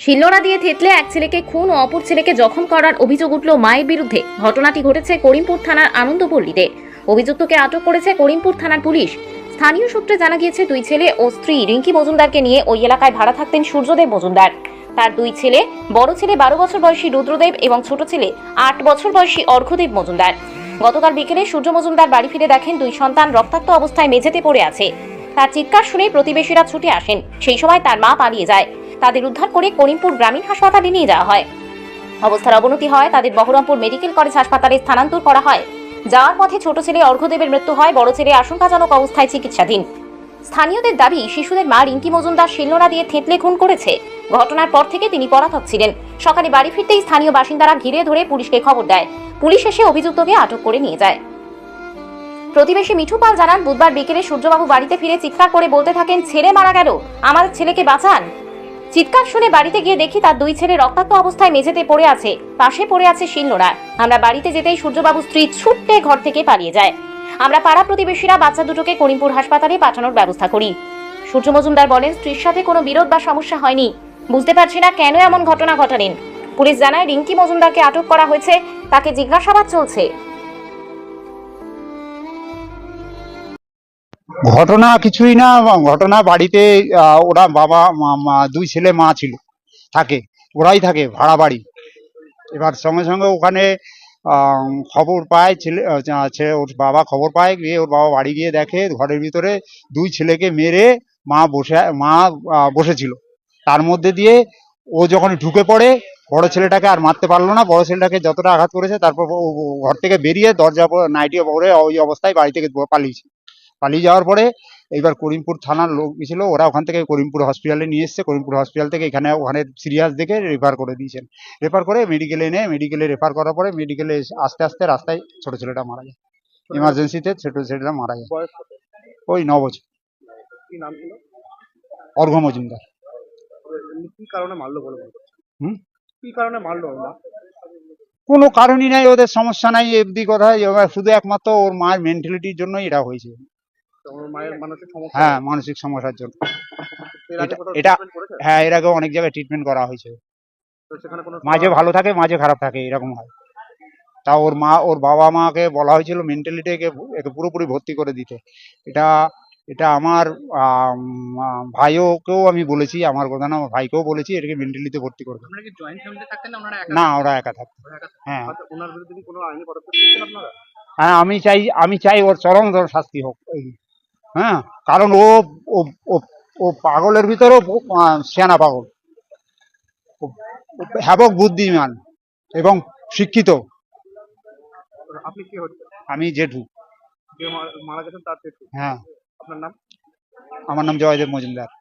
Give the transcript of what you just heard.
শিলনোড়া দিয়ে থেতলে এক ছেলেকে খুন ও অপর ছেলেকে জখম করার অভিযোগ উঠল মায়ের বিরুদ্ধে। ঘটনাটি ঘটেছে করিমপুর থানার আনন্দপল্লীতে। অভিযুক্তকে আটক করেছে করিমপুর থানার পুলিশ। স্থানীয় সূত্রে জানা গিয়েছে, দুই ছেলে ও স্ত্রী রিঙ্কি মজুমদারকে নিয়ে ওই এলাকায় ভাড়া থাকতেন সূর্যদেব মজুমদার। তার দুই ছেলে, বড় ছেলে বারো বছর বয়সী রুদ্রদেব এবং ছোট ছেলে আট বছর বয়সী অর্ঘদেব মজুমদার। গতকাল বিকেলে সূর্য মজুমদার বাড়ি ফিরে দেখেন, দুই সন্তান রক্তাক্ত অবস্থায় মেঝেতে পড়ে আছে। তার চিৎকার শুনে প্রতিবেশীরা ছুটে আসেন। সেই সময় তার মা পালিয়ে যায়। তাদের উদ্ধার করে করিমপুর গ্রামীণ হাসপাতালে নিয়ে যাওয়া হয়। অবস্থার অবনতি হয় তাদের বহরমপুর মেডিকেল কলেজ হাসপাতালে স্থানান্তর করা হয়। যাওয়ার পথে ছোট ছেলে অর্ঘদেবের মৃত্যু হয়, বড় ছেলে আশঙ্কাজনক অবস্থায় চিকিৎসাধীন। স্থানীয়দের দাবি, শিশুদের মা রিঙ্কি মজুমদার শিলনোড়া দিয়ে থেতলে খুন করেছে। ঘটনার পর থেকে তিনি পলাতক ছিলেন। সকালে বাড়ি ফিরতেই স্থানীয় বাসিন্দারা ঘিরে ধরে পুলিশকে খবর দেয়। পুলিশ এসে অভিযুক্তকে আটক করে নিয়ে যায়। প্রতিবেশী মিঠু পাল জানান, বুধবার বিকেলে সূর্যবাবু বাড়িতে ফিরে চিৎকার করে বলতে থাকেন, ছেলে মারা গেল, আমাদের ছেলেকে বাঁচান। চিৎকার শুনে বাড়িতে গিয়ে দেখি তার দুই ছেলে রক্তাক্ত অবস্থায় মেঝেতে পড়ে আছে। পাশে পড়ে আছে শিলনোড়া। আমরা বাড়িতে যেতেই সূর্যবাবু স্ত্রী ছুট্টে ঘর থেকে পালিয়ে যায়। আমরা পাড়া প্রতিবেশীরা বাচ্চা দুটোকে করিমপুর হাসপাতালে পাঠানোর ব্যবস্থা করি। সূর্য মজুমদার বলেন, স্ত্রীর সাথে কোনো বিরোধ বা সমস্যা হয়নি। বুঝতে পারছি না কেন এমন ঘটনা ঘটালেন পুলিশ জানায়, রিঙ্কি মজুমদারকে আটক করা হয়েছে। তাকে জিজ্ঞাসাবাদ চলছে। ঘটনা কিছুই না, ঘটনা বাড়িতে ওরা বাবা দুই ছেলে, মা ছিল, থাকে, ওরাই থাকে, ভাড়া বাড়ি। এবার সঙ্গে সঙ্গে ওখানে খবর পায় ছেলে ওর বাবা খবর পায়, গিয়ে ওর বাবা বাড়ি গিয়ে দেখে, ঘরের ভিতরে দুই ছেলেকে মেরে মা বসে, মা বসেছিল। তার মধ্যে দিয়ে ও যখন ঢুকে পড়ে, বড় ছেলেটাকে আর মারতে পারল না, বড় ছেলেটাকে যতটা আঘাত করেছে, তারপর ঘর থেকে বেরিয়ে দরজা নাইটি পরে ওই অবস্থায় বাড়ি থেকে পালিয়েছে। পালিয়ে যাওয়ার পরে এইবার করিমপুর থানার লোক ছিল ওরা ওখান থেকে করিমপুর হসপিটালে নিয়ে এসছে। করিমপুর হসপিটাল থেকে এখানে ওখানে সিরিয়াস দেখে রেফার করে দিয়েছেন। রেফার করে মেডিকেলে এনে মেডিকেলে রেফার করার পরে মেডিকেলে আস্তে আস্তে রাস্তায় ছোট ছেলেটা মারা যায়। ইমার্জেন্সিতে ছোট ছেলেটা মারা যায়। ওই ন বছর। অর্ঘ মজুমদার। কি কারণে মারলো বলে হুম? কি কারণে মারলো কোনো কারণই নাই ওদের সমস্যা নাই এমনি কথা শুধু একমাত্র ওর মায়ের মেন্টালিটির জন্যই এটা হয়েছে। হ্যাঁ। মানসিক সমস্যার জন্য। এটা-? হ্যাঁ এর আগে অনেক জায়গায় ট্রিটমেন্ট করা হয়েছে। তো সেখানে কোনো মাঝে ভালো থাকে মাঝে খারাপ থাকে এরকম হয়। তা ওর মা ওর বাবা মাকে বলা হয়েছিল মেন্টালিটিকে একে পুরোপুরি ভর্তি করে দিতে। এটা এটা আমার ভাইওকেও আমি বলেছি আমার কথা না আমার ভাইকেও বলেছি এটাকে মেন্টালিতে ভর্তি করবে আপনারা কি জয়েন্ট ফ্যামিলিতে থাকতেন না ওনারা একা না ওরা একা থাকতো হ্যাঁ। আচ্ছা, ওনার বিরুদ্ধে কি কোনো আইনি পদক্ষেপ নিচ্ছেন আপনারা? হ্যাঁ আমি চাই আমি চাই ওর চরম ধর শাস্তি হোক। এই, হ্যাঁ? কারণ ও ও ও- ও পাগলের ভিতরেও সেনা পাগল। হ্যাবক বুদ্ধিমান এবং শিক্ষিত। আপনি কি হচ্ছেন? আমি জেঠু। যে মারা- মারা গেছেন তার হ্যাঁ। আপনার নাম? আমার নাম জয়দেব মজুমদার।